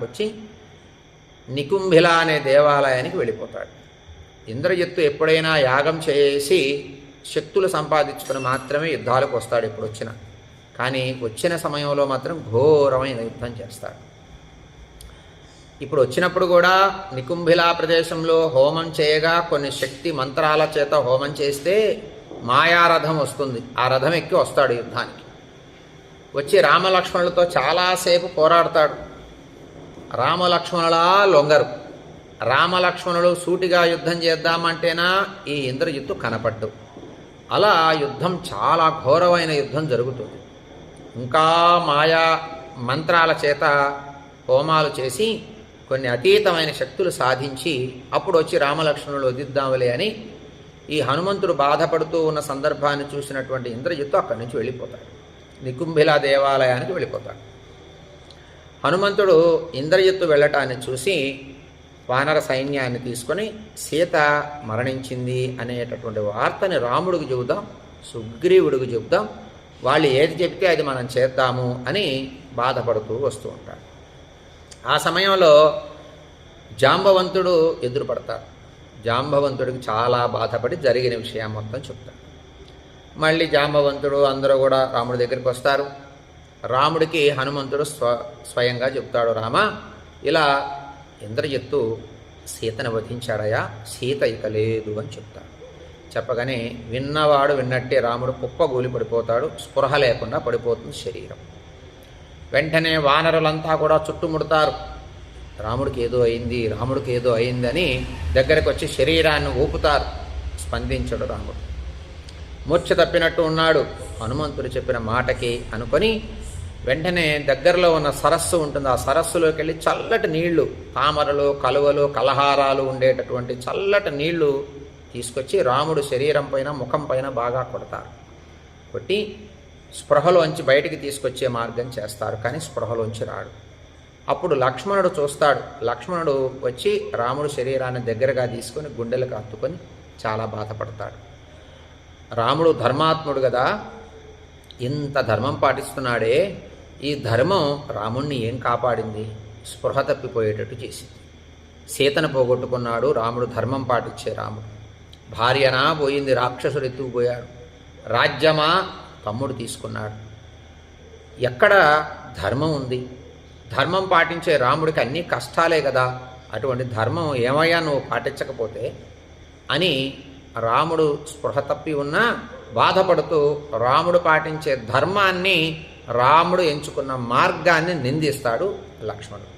వచ్చి నికుంభిల అనే దేవాలయానికి వెళ్ళిపోతాడు. ఇంద్రజిత్తు ఎప్పుడైనా యాగం చేసి శక్తులు సంపాదించుకుని మాత్రమే యుద్ధాలకు వస్తాడు ఇప్పుడు వచ్చిన కానీ వచ్చిన సమయంలో మాత్రం ఘోరమైన యుద్ధం చేస్తాడు. ఇప్పుడు వచ్చినప్పుడు కూడా నికుంభిలా ప్రదేశంలో హోమం చేయగా కొన్ని శక్తి మంత్రాల చేత హోమం చేస్తే మాయారథం వస్తుంది. ఆ రథం ఎక్కి వస్తాడు యుద్ధానికి. వచ్చి రామలక్ష్మణులతో చాలాసేపు పోరాడతాడు. రామలక్ష్మణులా లొంగరు. రామలక్ష్మణులు సూటిగా యుద్ధం చేద్దామంటేనా ఈ ఇంద్రజిత్తు కనపడ్డు. అలా యుద్ధం చాలా ఘోరమైన యుద్ధం జరుగుతుంది. ఇంకా మాయా మంత్రాల చేత హోమాలు చేసి కొన్ని అతీతమైన శక్తులు సాధించి అప్పుడు వచ్చి రామలక్ష్మణులు వదిద్దాములే అని ఈ హనుమంతుడు బాధపడుతూ ఉన్న సందర్భాన్ని చూసినటువంటి ఇంద్రజిత్తు అక్కడి నుంచి వెళ్ళిపోతాడు. నికుంభిలా దేవాలయానికి వెళ్ళిపోతాడు. హనుమంతుడు ఇంద్రజిత్తు వెళ్ళటాన్ని చూసి వానర సైన్యాన్ని తీసుకొని సీత మరణించింది అనేటటువంటి వార్తని రాముడికి చెబుదాం సుగ్రీవుడికి చెబుదాం వాళ్ళు ఏది చెబితే అది మనం చేద్దాము అని బాధపడుతూ వస్తూ ఉంటాడు. ఆ సమయంలో జాంబవంతుడు ఎదురుపడతాడు. జాంబవంతుడికి చాలా బాధపడి జరిగిన విషయం మొత్తం చెప్తాడు. మళ్ళీ జాంబవంతుడు అందరూ కూడా రాముడి దగ్గరికి వస్తారు. రాముడికి హనుమంతుడు స్వ స్వయంగా చెప్తాడు రామ ఇలా ఇంద్రజిత్తు సీతను వధించాడయా? సీత ఇక లేదు అని చెప్తాడు. చెప్పగానే విన్నవాడు విన్నట్టే రాముడు కుప్పగూలి పడిపోతాడు స్పృహ లేకుండా పడిపోతుంది శరీరం. వెంటనే వానరులంతా కూడా చుట్టుముడతారు. రాముడికి ఏదో అయింది రాముడికి ఏదో అయిందని దగ్గరకు వచ్చి శరీరాన్ని ఊపుతారు స్పందించడు రాముడు. మూర్ఛ తప్పినట్టు ఉన్నాడు హనుమంతుడు చెప్పిన మాటకి అనుకొని వెంటనే దగ్గరలో ఉన్న సరస్సు ఉంటుంది. ఆ సరస్సులోకి వెళ్ళి చల్లటి నీళ్ళు తామరలు కలువలు కలహారాలు ఉండేటటువంటి చల్లటి నీళ్ళు తీసుకొచ్చి రాముడు శరీరం పైన ముఖం పైన బాగా కొడతారు. కొట్టి స్పృహలోంచి బయటికి తీసుకొచ్చే మార్గం చేస్తారు కానీ స్పృహలోంచి రాడు. అప్పుడు లక్ష్మణుడు చూస్తాడు. లక్ష్మణుడు వచ్చి రాముడు శరీరాన్ని దగ్గరగా తీసుకొని గుండెలకు హత్తుకొని చాలా బాధపడతాడు. రాముడు ధర్మాత్ముడు కదా. ఇంత ధర్మం పాటిస్తున్నాడే ఈ ధర్మం రాముణ్ణి ఏం కాపాడింది? స్పృహ తప్పిపోయేటట్టు చేసింది. సీతను పోగొట్టుకున్నాడు రాముడు ధర్మం పాటించే రాముడు. భార్యనా పోయింది రాక్షసుడు ఎత్తుకుపోయాడు రాజ్యమా? తమ్ముడు తీసుకున్నాడు. ఎక్కడ ధర్మం ఉంది? ధర్మం పాటించే రాముడికి అన్ని కష్టాలే కదా. అటువంటి ధర్మం ఏమయ్యా నువ్వు పాటించకపోతే? అని రాముడు స్పృహ తప్పి ఉన్నా బాధపడుతూ రాముడు పాటించే ధర్మాన్ని రాముడు ఎంచుకున్న మార్గాన్ని నిందిస్తాడు లక్ష్మణుడు.